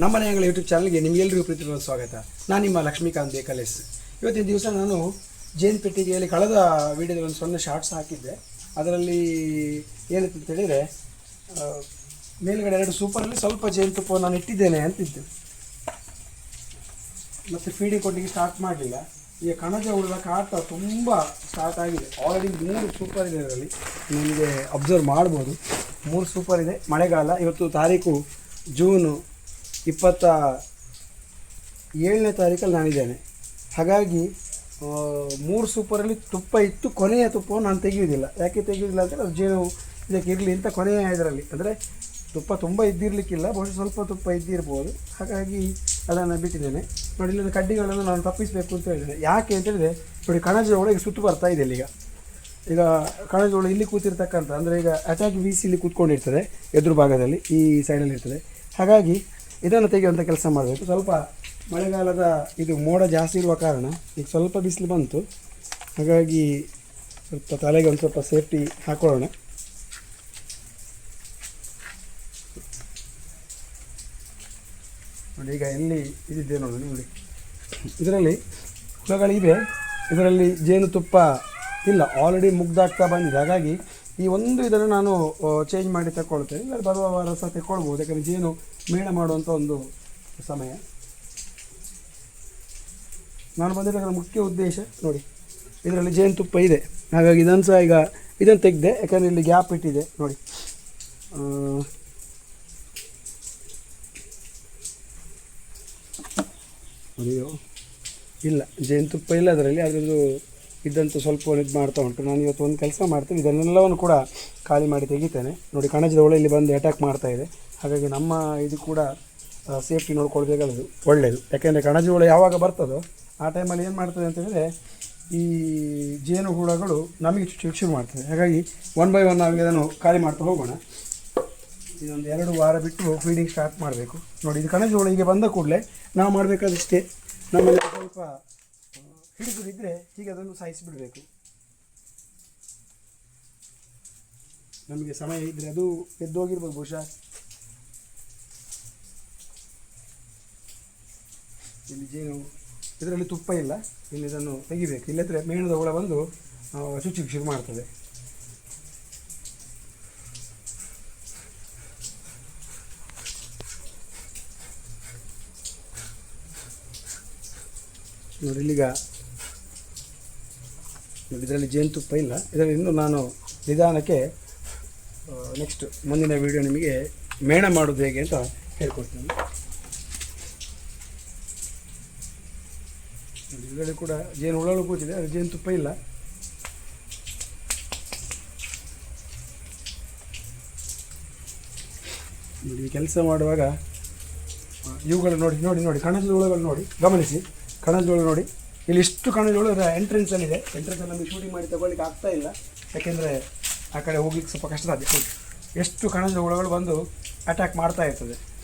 ನಮ್ಮ ಮನೆಯಂಗಳ ಯೂಟ್ಯೂಬ್ ಚಾನಲ್ಗೆ ನಿಮಗೆಲ್ಲರಿಗೂ ಪ್ರೀತಿಪೂರ್ವ ಸ್ವಾಗತ. ನಾನು ನಿಮ್ಮ ಲಕ್ಷ್ಮೀಕಾಂತ್ ದೇಕಲೇಸ್ ಇವತ್ತಿನ ದಿವಸ ನಾನು ಜೇನು ಪೆಟ್ಟಿಗೆಯಲ್ಲಿ ಕಳೆದ ವಿಡಿಯೋದಲ್ಲಿ ಒಂದು ಸೊನ್ನೆ ಶಾರ್ಟ್ಸ್ ಹಾಕಿದ್ದೆ. ಅದರಲ್ಲಿ ಏನಂತ ಹೇಳಿದರೆ ಮೇಲ್ಗಡೆ ಎರಡು ಸೂಪರಲ್ಲಿ ಸ್ವಲ್ಪ ಜೇನುತುಪ್ಪ ನಾನು ಇಟ್ಟಿದ್ದೇನೆ ಅಂತಿದ್ದು. ಮತ್ತು ಫೀಡಿಂಗ್ ಕೊಟ್ಟಿಗೆ ಸ್ಟಾರ್ಟ್ ಮಾಡಲಿಲ್ಲ. ಈಗ ಕಣಜ ಉಳಿದ ಕಾಟ ತುಂಬ ಸ್ಟಾರ್ಟ್ ಆಗಿದೆ. ಆಲ್ರೆಡಿ ಮೂರು ಸೂಪರ್ ಇದೆ ಅದರಲ್ಲಿ. ನಿಮಗೆ ಅಬ್ಸರ್ವ್ ಮಾಡ್ಬೋದು. ಮೂರು ಸೂಪರ್ ಇದೆ. ಮಳೆಗಾಲ, ಇವತ್ತು ತಾರೀಕು ಜೂನು. ಇಪ್ಪತ್ತ ಏಳನೇ ತಾರೀಕಲ್ಲಿ ನಾನಿದ್ದೇನೆ. ಹಾಗಾಗಿ ಮೂರು ಸೂಪರಲ್ಲಿ ತುಪ್ಪ ಇತ್ತು, ಕೊನೆಯ ತುಪ್ಪವನ್ನು ನಾನು ತೆಗೆಯುವುದಿಲ್ಲ. ಯಾಕೆ ತೆಗೆಯುವುದಿಲ್ಲ ಅಂದರೆ ಅದು ಜೇನು ಇದಕ್ಕೆ ಇರಲಿ ಅಂತ ಕೊನೆಯ ಇದರಲ್ಲಿ. ಅಂದರೆ ತುಪ್ಪ ತುಂಬ ಇದ್ದಿರಲಿಕ್ಕಿಲ್ಲ, ಬಹುಶಃ ಸ್ವಲ್ಪ ತುಪ್ಪ ಇದ್ದಿರ್ಬೋದು. ಹಾಗಾಗಿ ಅದನ್ನು ಬಿಟ್ಟಿದ್ದೇನೆ. ನೋಡಿ ಇಲ್ಲಿಂದ ಕಡ್ಡಿಗಳನ್ನು ನಾನು ತಪ್ಪಿಸಬೇಕು ಅಂತ ಹೇಳಿದ್ದೇನೆ. ಯಾಕೆ ಅಂತೇಳಿದರೆ, ನೋಡಿ, ಕಣಜ ಒಳಗೆ ಸುತ್ತು ಬರ್ತಾ ಇದೆ ಈಗ ಈಗ ಕಣಜ ಒಳಗೆ ಇಲ್ಲಿ ಕೂತಿರ್ತಕ್ಕಂಥ, ಅಂದರೆ ಈಗ ಅಟ್ಯಾಕ್ ವಿ ಇಲ್ಲಿ ಕೂತ್ಕೊಂಡಿರ್ತದೆ, ಎದುರು ಭಾಗದಲ್ಲಿ, ಈ ಸೈಡಲ್ಲಿ ಇರ್ತದೆ. ಹಾಗಾಗಿ ಇದನ್ನು ತೆಗೆಯುವಂಥ ಕೆಲಸ ಮಾಡಬೇಕು. ಸ್ವಲ್ಪ ಮಳೆಗಾಲದ ಇದು ಮೋಡ ಜಾಸ್ತಿ ಇರುವ ಕಾರಣ ಈಗ ಸ್ವಲ್ಪ ಬಿಸಿಲು ಬಂತು. ಹಾಗಾಗಿ ಸ್ವಲ್ಪ ತಲೆಗೆ ಒಂದು ಸ್ವಲ್ಪ ಸೇಫ್ಟಿ ಹಾಕೊಳ್ಳೋಣ. ನೋಡಿ, ಈಗ ಎಲ್ಲಿ ಇದಿದೆ ನೋಡಿ ನೋಡಿ ಇದರಲ್ಲಿ ಹುಳಗಳಿವೆ. ಇದರಲ್ಲಿ ಜೇನುತುಪ್ಪ ಇಲ್ಲ ಆಲ್ರೆಡಿ ಮುಗ್ದಾಗ್ತಾ ಬಂದಿದೆ. ಹಾಗಾಗಿ ಈ ಒಂದು ಇದನ್ನು ನಾನು ಚೇಂಜ್ ಮಾಡಿ ತಗೊಳ್ತೇನೆ ಇಲ್ಲ ಬರುವ ವಾರ ಸಹ ತಗೊಳ್ಬೋದು ಯಾಕಂದರೆ ಜೇನು ಮೇಳ ಮಾಡುವಂಥ ಒಂದು ಸಮಯ. ನಾನು ಬಂದಿರೋದ್ರ ಮುಖ್ಯ ಉದ್ದೇಶ, ನೋಡಿ, ಇದರಲ್ಲಿ ಜೇನುತುಪ್ಪ ಇದೆ. ಹಾಗಾಗಿ ಇದನ್ನು ಸಹ ಈಗ ಇದನ್ನು ತೆಗೆದೆ, ಯಾಕಂದರೆ ಇಲ್ಲಿ ಗ್ಯಾಪ್ ಇಟ್ಟಿದೆ, ನೋಡಿ. ಅಯ್ಯೋ. ಇಲ್ಲ ಜೇನುತುಪ್ಪ ಇಲ್ಲ ಅದರಲ್ಲಿ. ಅದರದ್ದು ಇದ್ದಂತೂ ಸ್ವಲ್ಪ ಇದು ಮಾಡ್ತಾ ಉಂಟು. ನಾನು ಇವತ್ತು ಒಂದು ಕೆಲಸ ಮಾಡ್ತೀನಿ. ಇದನ್ನೆಲ್ಲವನ್ನು ಕೂಡ ಖಾಲಿ ಮಾಡಿ ತೆಗಿತೇನೆ. ನೋಡಿ, ಕಣಜದ ಒಳ ಇಲ್ಲಿ ಬಂದು ಅಟ್ಯಾಕ್ ಮಾಡ್ತಾ ಇದೆ. ಹಾಗಾಗಿ ನಮ್ಮ ಇದು ಕೂಡ ಸೇಫ್ಟಿ ನೋಡ್ಕೊಳ್ಬೇಕಾದ್ದು ಒಳ್ಳೆಯದು ಯಾಕೆಂದರೆ ಕಣಜ ಹುಳ ಯಾವಾಗ ಬರ್ತದೋ ಆ ಟೈಮಲ್ಲಿ ಏನು ಮಾಡ್ತದೆ ಅಂತ ಈ ಜೇನು ಹುಳಗಳು ನಮಗೆ ಶುರು ಮಾಡ್ತದೆ. ಹಾಗಾಗಿ ಒನ್ ಬೈ ಒನ್ ನಾವಿಗೆ ಅದನ್ನು ಖಾಲಿ ಮಾಡ್ತಾ ಹೋಗೋಣ. ಇದೊಂದು ಎರಡು ವಾರ ಬಿಟ್ಟು ಫೀಡಿಂಗ್ ಸ್ಟಾರ್ಟ್ ಮಾಡಬೇಕು. ನೋಡಿ, ಇದು ಕಣಜ ಹುಳ ಹೀಗೆ ಬಂದ ಕೂಡಲೇ ನಾವು ಮಾಡಬೇಕಾದಷ್ಟೇ. ನಮ್ಮಲ್ಲಿ ಸ್ವಲ್ಪ ಹಿಡಿದಿದ್ದರೆ ಈಗ ಅದನ್ನು ಸಾಯಿಸಿಬಿಡಬೇಕು. ನಮಗೆ ಸಮಯ ಇದ್ದರೆ ಅದು ಎದ್ದೋಗಿರ್ಬೋದು ಬಹುಶಃ. ಇಲ್ಲಿ ಜೇನು, ಇದರಲ್ಲಿ ತುಪ್ಪ ಇಲ್ಲ. ಇಲ್ಲಿ ಇದನ್ನು ತೆಗಿಬೇಕು. ಇಲ್ಲದ್ರೆ ಮೇಣದ ಹುಳ ಬಂದು ಶುಚಿ ಶುರು ಮಾಡ್ತದೆ. ನೋಡಿ ನೋಡಿ ಇದರಲ್ಲಿ ಜೇನುತುಪ್ಪ ಇಲ್ಲ. ಇದರಲ್ಲಿ ಇನ್ನು ನಾನು ನಿಧಾನಕ್ಕೆ ನೆಕ್ಸ್ಟ್ ಮುಂದಿನ ವೀಡಿಯೋ ನಿಮಗೆ ಮೇಣ ಮಾಡೋದು ಹೇಗೆ ಅಂತ ಹೇಳ್ಕೊಡ್ತೀನಿ. ಇದರಲ್ಲಿ ಕೂಡ ಜೇನು ಹುಳಗಳು ಕೂತಿದೆ ಅದು ಜೇನುತುಪ್ಪ ಇಲ್ಲ. ನೋಡಿ ಕೆಲಸ ಮಾಡುವಾಗ ಇವುಗಳು ನೋಡಿ ನೋಡಿ ನೋಡಿ, ಕಣಜದ ಹುಳುಗಳು ನೋಡಿ, ಗಮನಿಸಿ, ಕಣಜದ ಹುಳು ನೋಡಿ. ಇಲ್ಲಿ ಇಷ್ಟು ಕಣಜದ ಹುಳು ಎಂಟ್ರೆನ್ಸಲ್ಲಿದೆ ಎಂಟ್ರೆನ್ಸಲ್ಲಿ ನಮಗೆ ಶೂಟಿಂಗ್ ಮಾಡಿ ತಗೊಳ್ಳಿಕ್ಕೆ ಆಗ್ತಾ ಇಲ್ಲ. ಯಾಕೆಂದರೆ ಆ ಕಡೆ ಹೋಗ್ಲಿಕ್ಕೆ ಸ್ವಲ್ಪ ಕಷ್ಟ ಸಾಧ್ಯ ಎಷ್ಟು ಕಣಜ ಹುಳುಗಳು ಬಂದು ಅಟ್ಯಾಕ್ ಮಾಡ್ತಾ ಇರ್ತದೆ.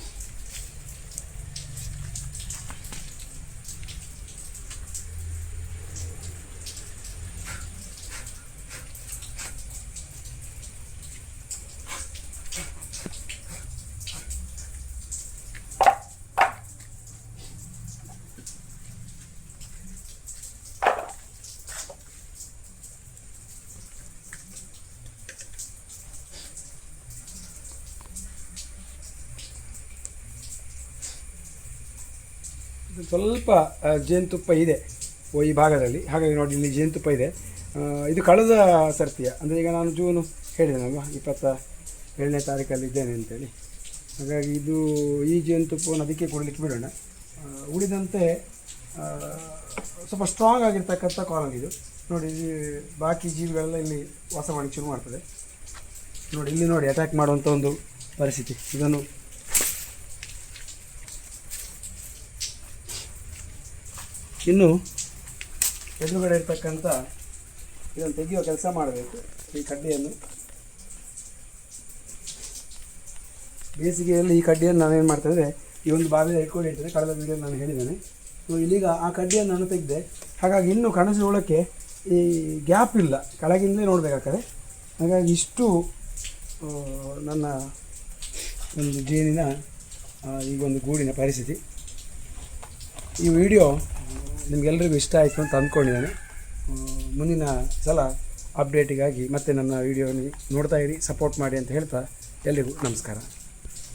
ಇದು ಸ್ವಲ್ಪ ಜೇನುತುಪ್ಪ ಇದೆ ಈ ಭಾಗದಲ್ಲಿ. ಹಾಗಾಗಿ ನೋಡಿ, ಇಲ್ಲಿ ಜೇನುತುಪ್ಪ ಇದೆ. ಇದು ಕಳೆದ ಸರ್ತಿಯ, ಅಂದರೆ ಈಗ ನಾನು ಜೂನು ಹೇಳಿದೆನಲ್ವ, ಇಪ್ಪತ್ತ ಏಳನೇ ತಾರೀಕಲ್ಲಿ ಇದ್ದೇನೆ ಅಂತೇಳಿ. ಹಾಗಾಗಿ ಇದು ಈ ಜೇನುತುಪ್ಪವನ್ನು ಅದಕ್ಕೆ ಕೊಡಲಿಕ್ಕೆ ಬಿಡೋಣ. ಉಳಿದಂತೆ ಸ್ವಲ್ಪ ಸ್ಟ್ರಾಂಗ್ ಆಗಿರ್ತಕ್ಕಂಥ ಕಾಲಮ್ ಇದು. ನೋಡಿ ಬಾಕಿ ಜೀವಿಗಳೆಲ್ಲ ಇಲ್ಲಿ ವಾಸ ಮಾಡಲಿಕ್ಕೆ ಶುರು ಮಾಡ್ತದೆ. ನೋಡಿ, ಇಲ್ಲಿ ನೋಡಿ ಅಟ್ಯಾಕ್ ಮಾಡುವಂಥ ಒಂದು ಪರಿಸ್ಥಿತಿ. ಇದನ್ನು ಇನ್ನು ಎದುರುಗಡೆ ಇರ್ತಕ್ಕಂಥ ಇದನ್ನು ತೆಗೆಯುವ ಕೆಲಸ ಮಾಡಬೇಕು ಈ ಕಡ್ಡಿಯನ್ನು. ಬೇಸಿಗೆಯಲ್ಲಿ ಈ ಕಡ್ಡಿಯನ್ನು ನಾನು ಏನು ಮಾಡ್ತಾ ಇದ್ದರೆ ಈ ಒಂದು ಬಾವಿಯಲ್ಲಿ ಇಟ್ಕೊಂಡು ಇಟ್ಟಿದೆ, ಕಳೆದ ವೀಡಿಯೋ ನಾನು ಹೇಳಿದ್ದೇನೆ. ಸೊ ಇಲ್ಲಿಗ ಆ ಕಡ್ಡಿಯನ್ನು ನಾನು ತೆಗೆದೆ. ಹಾಗಾಗಿ ಇನ್ನೂ ಕಣಸು ಈ ಗ್ಯಾಪ್ ಇಲ್ಲ. ಕೆಳಗಿಂದಲೇ ನೋಡಬೇಕಾಗ್ತದೆ. ಹಾಗಾಗಿ ಇಷ್ಟು ನನ್ನ ಒಂದು ಜೇನಿನ ಈಗ ಒಂದು ಗೂಡಿನ ಪರಿಸ್ಥಿತಿ. ಈ ವಿಡಿಯೋ ನಿಮಗೆಲ್ಲರಿಗೂ ಇಷ್ಟ ಆಯಿತು ಅಂತ ಅಂದ್ಕೊಂಡಿದ್ದೇನೆ. ಮುಂದಿನ ಸಲ ಅಪ್ಡೇಟಿಗಾಗಿ ಮತ್ತೆ ನನ್ನ ವಿಡಿಯೋ ನೋಡ್ತಾ ಇರಿ ಸಪೋರ್ಟ್ ಮಾಡಿ ಅಂತ ಹೇಳ್ತಾ ಎಲ್ಲರಿಗೂ ನಮಸ್ಕಾರ.